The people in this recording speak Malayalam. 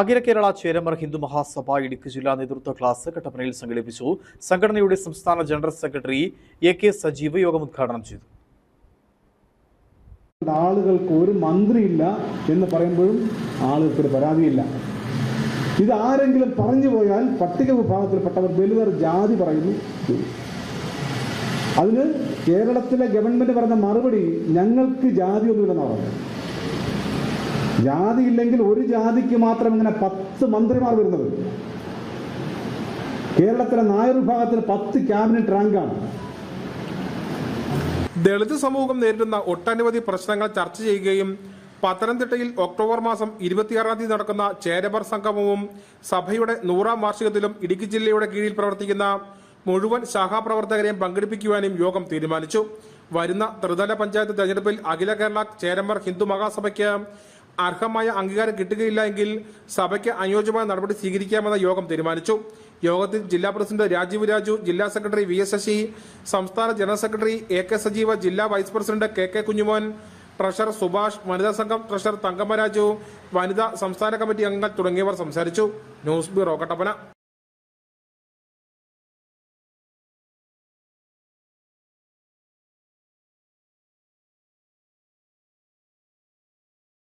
അഖില കേരള ചേരമർ ഹിന്ദു മഹാസഭ ഇടുക്കി ജില്ലാ നേതൃത്വ ക്ലാസ് കട്ടപ്പനയിൽ സംഘടിപ്പിച്ചു. സംഘടനയുടെ സംസ്ഥാന general secretary A K Sajeev യോഗം ഉദ്ഘാടനം ചെയ്തു. ആളുകൾക്ക് ഒരു മന്ത്രിയില്ല എന്ന് പറയുമ്പോഴും ആളുകൾക്ക് ഒരു പരാതിയില്ല. ഇത് ആരെങ്കിലും പറഞ്ഞു പോയാൽ പട്ടിക വിഭാഗത്തിൽപ്പെട്ടവർ ദലിതർ ജാതി പറയുന്നു. അതിന് കേരളത്തിലെ ഗവൺമെന്റ് പറഞ്ഞ മറുപടി ഞങ്ങൾക്ക് ജാതി ഒന്നുമില്ലെന്നാണ് പറഞ്ഞത്. ജാതി ഇല്ലെങ്കിൽ ഒരു ജാതിക്ക് മാത്രം ഇങ്ങനെ പത്ത് മന്ത്രിമാർ വരുന്നത്. കേരളത്തിലെ നായർ വിഭാഗത്തിൽ പത്ത് ക്യാബിനറ്റ് റാങ്കാണ്. ദളിത് സമൂഹം നേരിടുന്ന ഒട്ടനവധി പ്രശ്നങ്ങൾ ചർച്ച ചെയ്യുകയും പത്തനംതിട്ടയിൽ ഒക്ടോബർ മാസം ഇരുപത്തിയാറാം തീയതി നടക്കുന്ന ചേരബർ സംഗമവും സഭയുടെ നൂറാം വാർഷികത്തിലും ഇടുക്കി ജില്ലയുടെ കീഴിൽ പ്രവർത്തിക്കുന്ന മുഴുവൻ ശാഖാപ്രവർത്തകരെയും പങ്കെടുപ്പിക്കുവാനും യോഗം തീരുമാനിച്ചു. വരുന്ന ത്രിതല പഞ്ചായത്ത് തെരഞ്ഞെടുപ്പിൽ അഖില കേരള ചേരമ്പർ ഹിന്ദു മഹാസഭയ്ക്ക് അർഹമായ അംഗീകാരം കിട്ടുകയില്ല എങ്കിൽ സഭയ്ക്ക് അനുയോജ്യമായ നടപടി സ്വീകരിക്കാമെന്ന് യോഗം തീരുമാനിച്ചു. യോഗത്തിൽ ജില്ലാ പ്രസിഡന്റ് രാജീവ് രാജു ജില്ലാ സെക്രട്ടറി വി എസ് ശശി സംസ്ഥാന ജനറൽ സെക്രട്ടറി എ കെ സജീവ ജില്ലാ vice president K K Kunjumon treasurer Subhash വനിതാ സംഘം ട്രഷറർ തങ്കമ്മ രാജു വനിതാ സംസ്ഥാന കമ്മിറ്റി അംഗങ്ങൾ തുടങ്ങിയവർ സംസാരിച്ചു. News bureau Kattappana.